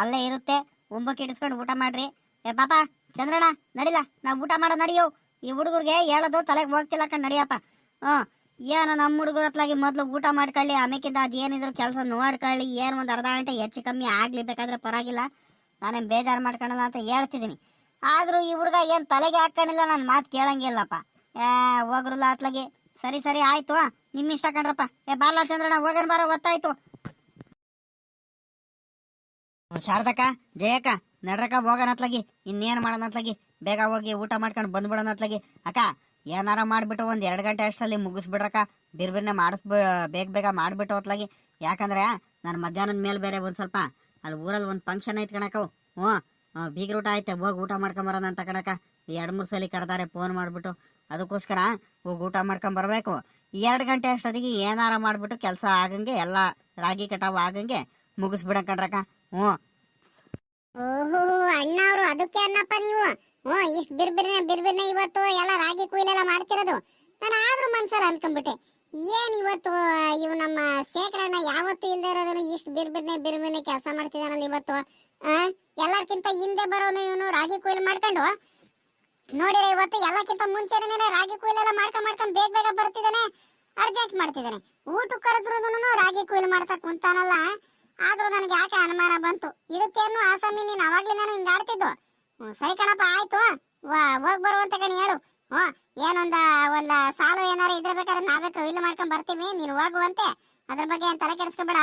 Speaker 2: ಅಲ್ಲೇ ಇರುತ್ತೆ. ಉಂಬಕ್ಕೆ ಇಡಿಸ್ಕೊಂಡು ಊಟ ಮಾಡ್ರಿ. ಏ, ಪಾಪ, ಚಂದ್ರಣ್ಣ ನಡಿಲ್ಲ ನಾವು ಊಟ ಮಾಡೋ ನಡಿಯೋ? ಈ ಹುಡುಗರಿಗೆ ಹೇಳೋದು ತಲೆಗೆ ಹೋಗ್ತಿಲ್ಲ ಕಣ್ ನಡಿಯಪ್ಪ. ಹ್ಞೂ, ಏನು ನಮ್ಮ ಹುಡುಗರ ಹತ್ಲಾಗಿ ಮೊದಲು ಊಟ ಮಾಡ್ಕೊಳ್ಳಿ ಆಮೇಕಿಂದ ಅದು ಏನಿದ್ರು ಕೆಲಸ ನೋಡ್ಕೊಳ್ಳಿ, ಏನು ಒಂದು ಅರ್ಧ ಗಂಟೆ ಹೆಚ್ಚು ಕಮ್ಮಿ ಆಗ್ಲಿ ಬೇಕಾದ್ರೆ ಪರವಾಗಿಲ್ಲ. ನಾನೇನು ಬೇಜಾರು ಮಾಡ್ಕೊಳ್ಳಲ್ಲ ಅಂತ ಹೇಳ್ತಿದ್ದೀನಿ. ಆದರೂ ಈ ಹುಡುಗ ಏನು ತಲೆಗೆ ಹಾಕೊಂಡಿಲ್ಲ ನನ್ನ ಮಾತು ಕೇಳಂಗಿಲ್ಲಪ್ಪ. ಏ, ಹೋಗ್ರಲ್ಲ ಅತ್ಲಾಗಿ ಸರಿ ಸರಿ, ಆಯ್ತು. ನಿಮ್ಮ ಇಷ್ಟ ಕಣ್ರಪ್ಪ. ಏ ಚಂದ್ರಣ್ಣ, ಹೋಗನ್ ಬಾರೋ, ಗೊತ್ತಾಯ್ತು. ಶಾರದಕ್ಕ, ಜಯಕ್ಕ, ನಡ್ರಕ್ಕ ಹೋಗನತ್ಲಗಿ ಇನ್ನೇನ್ ಇನ್ನೇನು ಮಾಡೋಣ ಅತ್ಲಾಗಿ, ಬೇಗ ಹೋಗಿ ಊಟ ಮಾಡ್ಕೊಂಡು ಬಂದ್ಬಿಡೋಣ ಅತ್ಲಾಗಿ. ಅಕ್ಕ, ಏನಾರ ಮಾಡ್ಬಿಟ್ಟು ಒಂದ್ ಎರಡು ಗಂಟೆ ಅಷ್ಟರಲ್ಲಿ ಮುಗಿಸ್ಬಿಡ್ರಕ್ಕ. ಬಿರ್ಬಿರ್ನೆ ಮಾಡಿಸ್ಬ ಬೇಗ ಬೇಗ ಮಾಡ್ಬಿಟ್ಟು ಹೊತ್ಲಾಗಿ ಯಾಕಂದ್ರೆ, ನಾನು ಮಧ್ಯಾಹ್ನದ ಮೇಲೆ ಬೇರೆ ಒಂದ್ ಸ್ವಲ್ಪ, ಅಲ್ಲಿ ಊರಲ್ಲಿ ಒಂದು ಫಂಕ್ಷನ್ ಐತ್ ಕಣಕವು ಹ್ಞೂ ಬೀಗ್ರೂಟ ಐತೆ ಹೋಗಿ ಊಟ ಮಾಡ್ಕೊಂಬರೋಣ ಅಂತ ಕಣಕ್ಕ. ಎರಡು ಮೂರು ಸಲ ಕರೆದಾರೆ ಫೋನ್ ಮಾಡ್ಬಿಟ್ಟು. ಅದಕ್ಕೋಸ್ಕರ ಹೋಗಿ ಊಟ ಮಾಡ್ಕೊಂಡ್ ಬರ್ಬೇಕು. ಎರಡು ಗಂಟೆ ಅಷ್ಟೊತ್ತಿಗೆ ಏನಾರ ಮಾಡಿಬಿಟ್ಟು ಕೆಲಸ ಆಗಂಗೆ, ಎಲ್ಲ ರಾಗಿ ಕಟಾವು ಆಗಂಗೆ ಮುಗಿಸ್ಬಿಡ ಕಣ್ರಕ್ಕ. ಹ್ಞೂ.
Speaker 1: ಓಹೋ, ಅಣ್ಣ ಅವರು ಅದಕ್ಕೆ ಅನ್ನಪ್ಪ ನೀವು? ಓ ಇಷ್ಟು ಬಿರ್ಬಿರ್ನೆ ಬಿರ್ಬಿರ್ನೆ ಇವತ್ತು ಎಲ್ಲ ರಾಗಿ ಕುಯ್ಲೆಲ್ಲ ಮಾಡ್ತಿರೋದು. ನಾನು ಆದ್ರೂ ಮನ್ಸಲ್ಲ ಅನ್ಕೊಂಡ್ಬಿಟ್ಟೆ ಏನು ಇವತ್ತು ಇವು ನಮ್ಮ ಶೇಖರಣ್ಣ ಯಾವತ್ತೂ ಇಲ್ಲದೆ ಇರೋದನ್ನು ಇಷ್ಟು ಬಿರ್ಬಿರ್ನೆ ಬಿರ್ಬಿರ್ನೆ ಕೆಲಸ ಮಾಡ್ತಿದ್ದಾನಲ್ಲ ಇವತ್ತು? ಎಲ್ಲರಿಗಿಂತ ಹಿಂದೆ ಬರೋನು ಇವನು ರಾಗಿ ಕೊಯ್ಲು ಮಾಡ್ಕೊಂಡು? ನೋಡಿರ ಇವತ್ತು ಎಲ್ಲಕ್ಕಿಂತ ಮುಂಚೆನೇ ರಾಗಿ ಕುಯ್ಲೆಲ್ಲ ಮಾಡ್ಕೊಂಡ್ ಮಾಡ್ಕೊಂಡ್ ಬೇಗ ಬೇಗ ಬರ್ತಿದ್ದಾನೆ. ಅರ್ಜೆಂಟ್ ಮಾಡ್ತಿದ್ದಾನೆ. ಊಟಕ್ಕೆ ಕರೆದ್ರುನು ರಾಗಿ ಕುಯ್ಲು ಮಾಡ್ತಾ ಕುಂತಾನಲ್ಲ. ಆದ್ರೂ ನನಗೆ ಯಾಕೆ ಅನುಮಾನ ಬಂತು? ಇದಕ್ಕೇನು ಆಸಾಮಿ ನೀನು ಅವಾಗ್ಲಿಂದಾನು ಹಿಂಗ ಆಡ್ತಿದ್ದು ಸರಿ ಕಣಪ್ಪ, ಆಯ್ತು. ಹೋಗ್ ಬರುವಂತ ಕಣಿ, ಹೇಳು. ಹ್ಮ್, ಏನೊಂದ, ಒಂದ ಸಾಲು ಏನಾರ ಇದ್ರ ಬೇಕಾದ್ರೆ ನಾವೇ ಕೊಯ್ಲು ಮಾಡ್ಕೊಂಡ್ ಬರ್ತೀವಿ, ನೀನು ಹೋಗುವಂತೆ. ಅದ್ರ ಬಗ್ಗೆ ಏನ್ ತಲೆ ಕೆಡಿಸ್ಕೊಬೇಡ.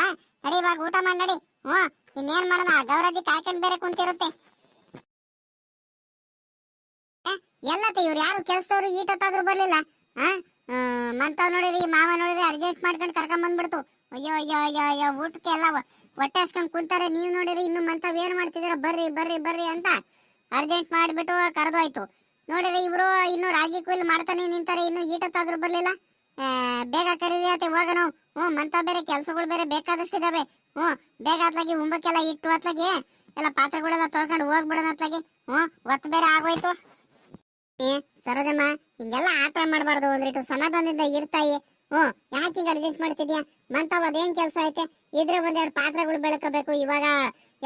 Speaker 1: ನಡಿ, ಇವಾಗ ಊಟ ಮಾಡಿ ನಡಿ. ಹ್ಮ್, ಇನ್ನೇನ್ ಮಾಡೋಣ? ಗೌರಜಿ ಕಾಯ್ಕೊಂಡ್ ಬೇರೆ ಕುಂತಿರುತ್ತೆ. ಎಲ್ಲತ್ತ ಇವ್ರು? ಯಾರು ಕೆಲ್ಸದವ್ರು ಈಟತ್ತಾದ್ರೂ ಬರಲಿಲ್ಲ. ಆ? ಮಂತವ್ ನೋಡಿರಿ, ಮಾವ ನೋಡಿರಿ ಅರ್ಜೆಂಟ್ ಮಾಡ್ಕೊಂಡು ಕರ್ಕೊಂಡ್ ಬಂದ್ಬಿಡ್ತು. ಅಯ್ಯೋ ಅಯ್ಯೋ ಅಯ್ಯೋ ಅಯ್ಯೋ, ಊಟಕ್ಕೆ ಎಲ್ಲ ಹೊಟ್ಟೆ ಹಸ್ಕೊಂಡ್ ಕುಂತಾರೆ. ನೀವು ನೋಡಿರಿ, ಇನ್ನು ಮಂತವ್ ಏನ್ ಮಾಡ್ತಿದ್ದೀರ ಬರ್ರಿ ಬರ್ರಿ ಬರ್ರಿ ಅಂತ ಅರ್ಜೆಂಟ್ ಮಾಡಿಬಿಟ್ಟು ಕರೆದೋಯ್ತು. ನೋಡಿದ್ರೆ ಇವರು ಇನ್ನು ರಾಗಿ ಕೂಲಿ ಮಾಡ್ತಾನೆ ನಿಂತಾರೆ, ಇನ್ನು ಈಟತ್ತಾದ್ರೂ ಬರಲಿಲ್ಲ. ಬೇಗ ಕರೀರಿ ಆತೆ ಹೋಗೋಣ. ಹ್ಞೂ ಮಂತ ಬೇರೆ ಕೆಲ್ಸಗಳು ಬೇರೆ ಬೇಕಾದಷ್ಟು ಇದಾವೆ. ಹ್ಞೂ, ಬೇಗ ಅತ್ಲಾಗಿ ಉಂಬಕ್ಕೆಲ್ಲ ಇಟ್ಟು ಅತ್ಲಾಗಿ ಎಲ್ಲ ಪಾತ್ರೆಗಳೆಲ್ಲ ತೊಳ್ಕೊಂಡು ಹೋಗ್ಬಿಡೋಣ ಅತ್ಲಾಗಿ. ಹ್ಞೂ ಒತ್ತು ಬೇರೆ ಆಗೋಯ್ತು. ಸರೋಜಮ್ಮ, ಹಿಂಗೆಲ್ಲ ಆತರ ಮಾಡಬಾರ್ದು. ಒಂದಿಟ್ಟು ಸಮಾಧಾನದಿಂದ ಇರ್ತಾಯಿ. ಹ್ಞೂ ಯಾಕೆ ಹಿಂಗೆ ಅರ್ಜೆಂಟ್ ಮಾಡ್ತಿದ್ಯಾ? ಮಂತವ್ ಅದೇನು ಕೆಲಸ ಐತೆ? ಇದ್ರೆ ಒಂದೆರಡು ಪಾತ್ರೆಗಳು ಬೆಳಕಬೇಕು. ಇವಾಗ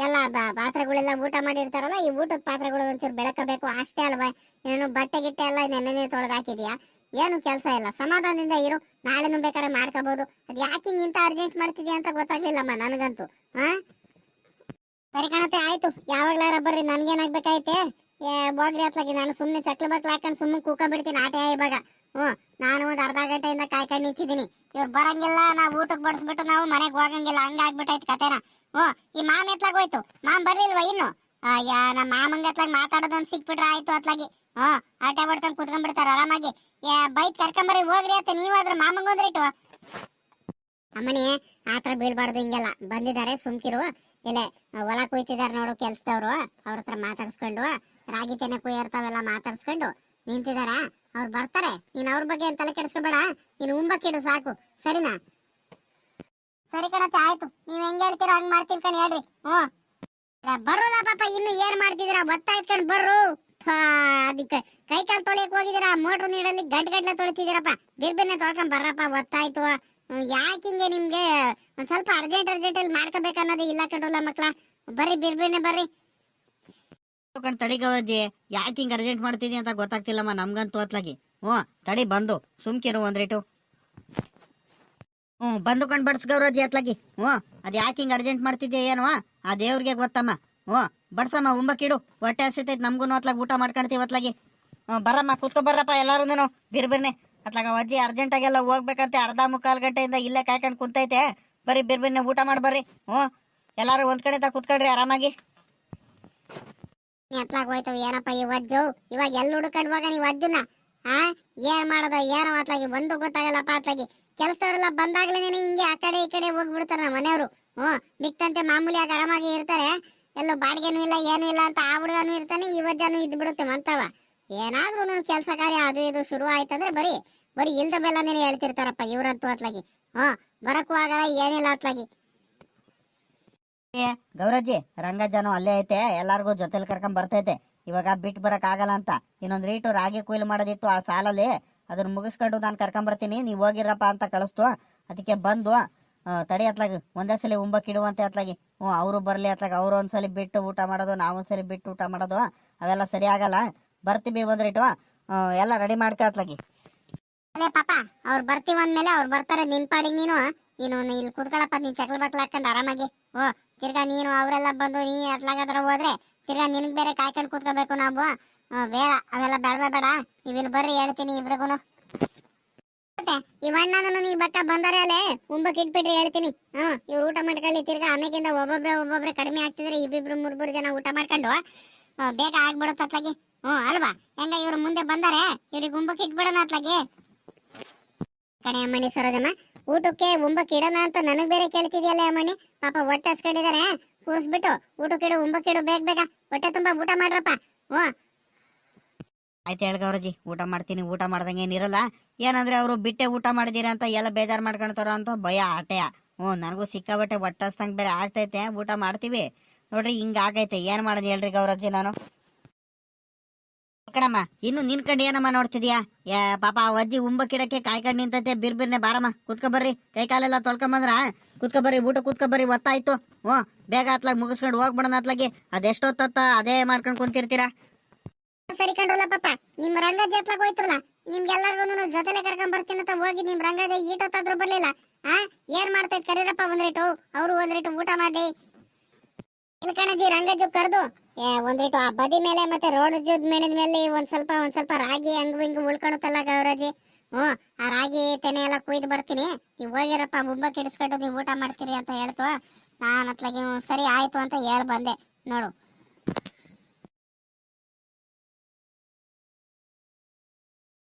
Speaker 1: ಎಲ್ಲ ಪಾತ್ರೆಗಳೆಲ್ಲ ಊಟ ಮಾಡಿರ್ತಾರಲ್ಲ, ಈ ಊಟದ ಪಾತ್ರೆಗಳು ಒಂಚೂರು ಬೆಳಕಬೇಕು. ಅಷ್ಟೇ ಅಲ್ವಾ? ಏನು ಬಟ್ಟೆ ಗಿಟ್ಟೆ ಎಲ್ಲ ನೆನ್ನೆ ತೊಳೆದಾಕಿದ್ಯಾ? ಏನು ಕೆಲಸ ಇಲ್ಲ. ಸಮಾಧಾನದಿಂದ ಇರು. ನಾಳೆನೂ ಬೇಕಾದ್ರೆ ಮಾಡ್ಕೋಬಹುದು ಅದು ಯಾಕೆ ಹಿಂಗೆ ಇಂತ ಅರ್ಜೆಂಟ್ ಮಾಡ್ತಿದ್ಯಾ ಅಂತ ಗೊತ್ತಾಗ್ಲಿಲ್ಲಮ್ಮ ನನಗಂತೂ. ಹಾ ಸರಿ ಕಾಣತ್ತೆ, ಆಯ್ತು. ಯಾವಾಗ್ಲಾರ ಬರ್ರಿ. ನನ್ಗೇನಾಗ್ಬೇಕಾಯ್ತೆ? ಏ ಹೋಗ್ರಿ ಅತ್ಲಾಗಿ ನಾನು ಸುಮ್ಮನೆ ಚಕ್ಲ ಬಕ್ಲ ಹಾಕೊಂಡು ಸುಮ್ಮನೆ ಕೂಕ ಬಿಡ್ತೀನಿ ಆಟ ಇವಾಗ. ಹ್ಞೂ, ನಾನು ಒಂದು ಅರ್ಧ ಗಂಟೆಯಿಂದ ಕಾಯ್ಕೊಂಡು ನಿಂತಿದ್ದೀನಿ. ಇವ್ರು ಬರಂಗಿಲ್ಲ, ನಾವು ಊಟಕ್ಕೆ ಬಡಿಸ್ಬಿಟ್ಟು ನಾವು ಮನೆಗೆ ಹೋಗಂಗಿಲ್ಲ ಹಂಗಾಗ್ಬಿಟ್ಟೈತೆ ಕತೆನ ಹ್ಞೂ, ಈ ಮಾಮ ಎತ್ಲಾಗ ಹೋಯ್ತು. ಮಾಮ ಬರ್ಲಿಲ್ವ ಇನ್ನು? ಅಯ್ಯ ನಮ್ಮ ಮಾಮಂಗ ಎತ್ಲಾಗ ಮಾತಾಡೋದೊಂದು ಸಿಕ್ಬಿಟ್ರೆ ಆಯ್ತು ಅತ್ಲಾಗಿ ಹ್ಞೂ, ಆಟ ಮಾಡ್ಕೊಂಡು ಕುತ್ಕೊಂಡ್ಬಿಡ್ತಾರೆ ಆರಾಮಾಗಿ. ಏ ಬೈಕ್ ಕರ್ಕೊಂಬರಿ, ಹೋಗ್ರಿ ಅಂತ ನೀವು ಅದ್ರ ಇಟ್ಟು. ಅಮ್ಮನೇ ಅಮ್ಮನಿ ಆತರ ಬೀಳ್ಬಾರ್ದು ಹಿಂಗೆಲ್ಲ. ಬಂದಿದ್ದಾರೆ, ಸುಮ್ಕಿರು. ಇಲ್ಲೇ, ಹೊಲ ಕುಯ್ತಿದಾರ ನೋಡು ಕೆಲ್ಸದವ್ರು. ಅವ್ರ ಹತ್ರ ಮಾತಾಡ್ಸ್ಕೊಂಡು. ರಾಗಿ ತೆನೆ ಕುಯ್ಯರ್ತಾವೆಲ್ಲ ಮಾತಾಡ್ಸ್ಕೊಂಡು ನಿಂತಿದಾರ? ಅವ್ರು ಬರ್ತಾರೆ. ನೀನ್ ಅವ್ರ ಬಗ್ಗೆ ಏನ್ ತಲೆ ಕೆಡಿಸ್ಕೋಬೇಡ. ನೀನ್ ಉಂಬಕ್ಕಿಡು ಸಾಕು. ಸರಿನಾ? ಸರಿ ಕಣತ್ತೆ, ಆಯ್ತು. ನೀವ್ ಹೆಂಗ್ ಹೇಳ್ತೀರಾ ಹಂಗ್ ಮಾಡ್ತೀನಿ ಕಣ್, ಹೇಳ್ರಿ. ಹ್ಮ್ ಪಾಪ, ಇನ್ನು ಏನ್ ಮಾಡ್ತಿದ್ದೀರಾ? ಕಣ್ ಬರ್ರು. ಅದಕ್ಕೆ ಕೈ ಕಾಲ್ ತೊಳಿಯಕ್ ಹೋಗಿದ್ದೀರಾ? ಮೋಟ್ರ್ ನೀರಲ್ಲಿ ಗಂಟ್ ಗಂಟ್ಲೆ ತೊಳಿತಿದ್ದೀರಪ್ಪ. ಬಿರ್ಬಿನ್ನೆ ತೊಳ್ಕೊಂಡ್ ಬರ್ರಪ್ಪ, ಗೊತ್ತಾಯ್ತು. ಯಾಕೆ ಯಾಕ್ ಹಿಂಗೆ ನಿಮ್ಗೆ? ಒಂದ್ ಸ್ವಲ್ಪ ಅರ್ಜೆಂಟ್ ಅರ್ಜೆಂಟ್ ಅಲ್ಲಿ ಮಾಡ್ಕೋಬೇಕನ್ನೋದು ಇಲ್ಲ ಕಣ್ರಲ್ಲ ಮಕ್ಳ. ಬರ್ರಿ ಬಿರ್ಬಿನ್ನೆ ಬರ್ರಿ.
Speaker 2: ಕಣ್ ತಡಿ ಗೌರಜ್ಜಿ. ಯಾಕೆ ಹಿಂಗ್ ಅರ್ಜೆಂಟ್ ಮಾಡ್ತಿದ್ದಿ ಅಂತ ಗೊತ್ತಾಗ್ತಿಲ್ಲಮ್ಮ ನಮ್ಗಂತೂ ಅತ್ಲಾಗಿ. ಹ್ಞೂ, ತಡಿ ಬಂದು. ಸುಮ್ಕಿರು ಒಂದ್ರೇಟು ಹ್ಞೂ, ಬಂದು ಕಂಡು ಬಡ್ಸ್ ಗೌರಜಿ ಅತ್ಲಾಗಿ. ಹ್ಞೂ, ಅದು ಯಾಕೆ ಹಿಂಗ್ ಅರ್ಜೆಂಟ್ ಮಾಡ್ತಿದ್ಯಾ ಏನೋ? ಆ ದೇವ್ರಿಗೆ ಗೊತ್ತಮ್ಮ. ಹ್ಞೂ, ಬಡ್ಸಮ್ಮ ಉಂಬಕ್ಕಿಡು ಹೊಟ್ಟೆ ಹಸಿತೈತೆ ನಮ್ಗೂ ಅತ್ಲಾಗ ಊಟ ಮಾಡ್ಕೊಳ್ತೀವಿ ಅತ್ಲಾಗಿ. ಹ್ಞೂ, ಬರಮ್ಮ, ಕೂತ್ಕೊ ಬರ್ರಪ್ಪ ಎಲ್ಲಾರು ಬಿರ್ ಬಿರ್ನೆ. ಅತ್ಲಾಗ ಅಜ್ಜಿ ಅರ್ಜೆಂಟಾಗೆಲ್ಲ ಹೋಗ್ಬೇಕಂತೆ ಅರ್ಧ ಮುಕ್ಕಾಲು ಗಂಟೆಯಿಂದ ಇಲ್ಲೇ ಕಾಯ್ಕೊಂಡು ಕುಂತೈತೆ. ಬರೀ ಬಿರ್ಬಿರ್ನೆ ಊಟ ಮಾಡಿ ಬರ್ರಿ. ಹ್ಞೂ, ಎಲ್ಲಾರು ಒಂದ್ ಕಡೆ ತಾ ಕುತ್ಕೊಳ್ರಿ ಆರಾಮಾಗಿ.
Speaker 1: ಎತ್ಲಾಗ ಹೋಯ್ತವ, ಏನಪ್ಪ ಈ ವಜ್ಜು? ಇವಾಗ ಎಲ್ಲಿ ಹುಡುಕಡ್ವಾಗ ನೀವು ವಜ್ಜುನ? ಆ? ಏನ್ ಮಾಡೋದ? ಏನೋ ಅತ್ಲಾಗಿ ಒಂದು ಗೊತ್ತಾಗಲ್ಲಪ್ಪ ಅತ್ಲಾಗಿ. ಕೆಲಸದವರೆಲ್ಲ ಬಂದಾಗ್ಲೇನೆ ಹಿಂಗೆ ಆ ಕಡೆ ಈ ಕಡೆ ಹೋಗ್ಬಿಡ್ತಾರ ನಮ್ಮ ಮನೆಯವರು. ಹ್ಮ್ ಮಿಕ್ತಂತೆ ಮಾಮೂಲಿಯಾಗಿ ಆರಾಮಾಗಿ ಇರ್ತಾರೆ. ಎಲ್ಲೋ ಬಾಡಿಗೆನೂ ಇಲ್ಲ, ಏನೂ ಇಲ್ಲ ಅಂತ ಆ ಹುಡುಗನು ಇರ್ತಾನೆ, ಈ ವಜ್ಜನೂ ಇದ್ ಬಿಡುತ್ತೆ ಮಂತವ. ಏನಾದ್ರೂ ನನ್ನ ಕೆಲಸ ಕಾರ್ಯ ಅದು ಇದು ಶುರು ಆಯ್ತಂದ್ರೆ ಬರೀ ಬರೀ ಇಲ್ದ ಬೆಲ್ಲನೇ ಹೇಳ್ತಿರ್ತಾರಪ್ಪ ಇವ್ರಂತೂ ಅತ್ಲಾಗಿ. ಹ್ಞೂ, ಬರಕ್ಕೂ ಆಗಲ್ಲ, ಏನಿಲ್ಲ ಅತ್ಲಾಗಿ.
Speaker 2: ಗೌರಜ್ಜಿ ರಂಗಜ್ಜನು ಅಲ್ಲೇ ಐತೆ ಎಲ್ಲಾರ್ಗೂ ಜೊತೆಲಿ ಕರ್ಕೊಂಡ್ ಬರ್ತೈತೆ. ಇವಾಗ ಬಿಟ್ಟು ಬರಕ್ ಆಗಲ್ಲ ಅಂತ. ಇನ್ನೊಂದ್ ರೀಟು ರಾಗಿ ಕೊಯ್ಲು ಮಾಡೋದಿತ್ತು ಆ ಸಾಲಲ್ಲಿ. ಅದನ್ನ ಮುಗಿಸ್ಕೊಂಡು ನಾನು ಕರ್ಕೊಂಡ್ ಬರ್ತೀನಿ ನೀವು ಹೋಗಿರಪ್ಪ ಅಂತ ಕಳಿಸ್ತು. ಅದಕ್ಕೆ ಬಂದು ತಡಿ ಅತ್ಲಾಗಿ ಒಂದೇ ಸಲ ಉಂಬಕ್ಕಿಡುವಂತೆ ಅತ್ಲಾಗಿ. ಹ್ಞೂ ಅವರು ಬರಲಿ ಅತ್ಲಾಗ ಅವ್ರು ಒಂದ್ಸಲಿ ಬಿಟ್ಟು ಊಟ ಮಾಡೋದು ನಾವು ಒಂದ್ಸಲಿ ಬಿಟ್ಟು ಊಟ ಮಾಡೋದು ಅವೆಲ್ಲ ಸರಿ ಆಗಲ್ಲ. ಬರ್ತೀವಿ ಆ, ಎಲ್ಲ ರೆಡಿ ಮಾಡ್ಕೊ ಅತ್ಲಾಗಿ.
Speaker 1: ಅಲ್ಲೇ ಪಾಪ ಅವ್ರು ಬರ್ತೀವಿ ಅಂದ್ಮೇಲೆ ಅವ್ರು ಬರ್ತಾರೆ ನಿನ್ ಪಾಡಿಗೆ ನೀನು. ನೀನು ಇಲ್ಲಿ ಕೂತ್ಕೊಳ್ಳಪ್ಪ ನೀನ್ ಚಕ್ಲ ಬಟ್ಲ ಹಾಕೊಂಡು ಆರಾಮಾಗಿ. ಓ ತಿರ್ಗಾ ನೀನು ಅವರೆಲ್ಲ ಬಂದು ನೀ ಅಟ್ಲಾಗದ್ರ ಹೋದ್ರೆ ತಿರ್ಗಾ ನಿನಗ್ ಬೇರೆ ಕಾಯ್ಕೊಂಡು ಕೂತ್ಕೋಬೇಕು ನಾವು. ಬೇಡ, ಅವೆಲ್ಲ ಬೇಡ ಬೇಡ. ನೀವಿಲ್ಲಿ ಬರ್ರಿ, ಹೇಳ್ತೀನಿ ಇಬ್ರಿಗೂ ಇವಣ್ಣನೂ ಈ ಬಕ್ಕ ಬಂದಾರೆ ಅಲ್ಲೇ? ಉಂಬಕ್ ಇಟ್ಬಿಟ್ರಿ, ಹೇಳ್ತೀನಿ. ಹ್ಮ್ ಇವ್ರು ಊಟ ಮಾಡ್ಕೊಳ್ಳಿ, ತಿರ್ಗಾ ಆಮೇಕಿಂದ ಒಬ್ಬೊಬ್ರೆ ಒಬ್ಬೊಬ್ರೆ ಕಡಿಮೆ ಆಗ್ತಿದ್ರೆ ಇಬ್ಬಿಬ್ರು ಮೂರ್ಮೂರು ಜನ ಊಟ ಮಾಡ್ಕೊಂಡು ಬೇಗ ಆಗ್ಬಿಡುತ್ತೆ ಅತ್ಲಾಗಿ ಹ್ಮ್ ಅಲ್ವಾ? ಹೆಂಗ ಇವ್ರು ಮುಂದೆ ಬಂದಾರೆ? ಇವ್ರಿಗೆ ಉಂಬಕ್ ಇಟ್ಬಿಡೋಣ ಅತ್ಲಾಗಿ ಕಣೆ ಅಮ್ಮಣಿ ಸರೋಜಮ್ಮ ಊಟಕ್ಕೆ ಉಂಬಕ್ಕೆ ಇಡೋಣ ಅಂತ ನನಗೆ ಬೇರೆ ಕೇಳ್ತಿದ್ಯಲ್ಲ ಅಮ್ಮಣ್ಣಿ ಪಾಪ ಹೊಟ್ಟೆ ಹಸ್ಕೊಂಡಿದ್ದಾರೆ ಕೂರಿಸ್ಬಿಟ್ಟು ಊಟಕ್ಕಿಡು ಉಂಬಕ್ಕಿಡು ಬೇಗ ಬೇಗ. ಹೊಟ್ಟೆ ತುಂಬಾ ಊಟ ಮಾಡ್ರಪ್ಪ. ಹ್ಞೂ.
Speaker 2: ಆಯ್ತು ಹೇಳಿ ಗೌರಜಿ ಊಟ ಮಾಡ್ತೀನಿ, ಊಟ ಮಾಡ್ದಂಗೆ ಏನಿರಲ್ಲ ಏನಂದ್ರೆ ಅವರು ಬಿಟ್ಟೆ ಊಟ ಮಾಡಿದೀರ ಅಂತ ಎಲ್ಲ ಬೇಜಾರು ಮಾಡ್ಕೊಳ್ತಾರ ಅಂತ ಭಯ, ಆಟೆಯ. ಹ್ಞೂ, ನನಗೂ ಸಿಕ್ಕಾಬಟ್ಟೆ ಹೊಟ್ಟಸ್ತಂಗೆ ಬೇರೆ ಆಗ್ತೈತೆ, ಊಟ ಮಾಡ್ತೀವಿ. ನೋಡ್ರಿ, ಹಿಂಗ ಆಗೈತೆ. ಏನ್ ಮಾಡೋದು ಹೇಳ್ರಿ ಗೌರಜಿ ನಾನು? ಕಣಮ್ಮ, ಇನ್ನು ನಿನ್ಕಂಡು ಏನಮ್ಮ ನೋಡ್ತಿದ್ಯಾ? ಪಾಪ ಅಜ್ಜಿ ಉಂಬಕ್ಕಿಡಕ್ಕೆ ಕಾಯ್ಕೊಂಡು ನಿಂತೈತೆ, ಬಿರ್ ಬಿರ್ನೆ ಬಾರಮ್ಮ, ಕುತ್ಕೊ ಬರ್ರಿ. ಕೈ ಕಾಲೆಲ್ಲ ತೊಳ್ಕೊಂಬಂದ್ರ, ಕುತ್ಕೊ ಬರ್ರಿ, ಊಟ ಕುತ್ಕೊ ಬರ್ರಿ, ಒತ್ತಾಯ್ತು. ಓ ಬೇಗ ಹತ್ಲಾಗ ಮುಗಿಸ್ಕೊಂಡು ಹೋಗ್ಬಿಡೋಣ ಹತ್ಲಾಗಿ ಅದೆಷ್ಟೊತ್ತ ಅದೇ ಮಾಡ್ಕೊಂಡು ಕುಂತಿರ್ತೀರಾ?
Speaker 1: ಸರಿ ಕಂಡ್ರಲ್ಲ ಪಾಪ, ನಿಮ್ ರಂಗಜ್ಜಿ ಹತ್ಲಕ್ ಹೋಯ್ತ್ರಲ್ಲ ನಿಮ್ಗೆಲ್ಲರಿಗೂ ಜೊತೆಲೆ ಕರ್ಕೊಂಡ್ ಬರ್ತೀನಿ ಅಂತ ಹೋಗಿ ನಿಮ್ ರಂಗಜ್ಜ ಈಟೊತ್ತಾದ್ರೂ ಬರ್ಲಿಲ್ಲ. ಆ, ಏನ್ ಮಾಡ್ತೈತ್ ಕರೀರಪ್ಪ ಒಂದ್ರೇಟು ಅವ್ರು ಒಂದ್ರೇಟು ಊಟ ಮಾಡಿ. ಇಲ್ಕಣಜ್ಜಿ ರಂಗಜ್ಜು ಕರೆದು. ಏ ಒಂದ್ರೇಟು ಆ ಬದಿ ಮೇಲೆ ಮತ್ತೆ ರೋಡ್ ಜುದ್ ಮೇಣಿದ ಮೇಲೆ ಒಂದ್ ಸ್ವಲ್ಪ ಒಂದ್ ಸ್ವಲ್ಪ ರಾಗಿ ಹಂಗು ಹಿಂಗು ಉಳ್ಕೊಳುತ್ತಲ್ಲ ಗೌರಜಿ ಹ್ಞೂ, ಆ ರಾಗಿ ತೆನೆ ಎಲ್ಲ ಕುಯ್ದು ಬರ್ತೀನಿ. ನೀವು ಹೋಗಿರಪ್ಪ ಬುಮ್ಮ ಕೆಡಿಸ್ಕೊಂಡು ನೀವು ಊಟ ಮಾಡ್ತೀರಿ ಅಂತ ಹೇಳ್ತು. ನಾನು ಅತ್ಲಾಗೆ ಸರಿ ಆಯ್ತು ಅಂತ ಹೇಳ್ ಬಂದೆ. ನೋಡು.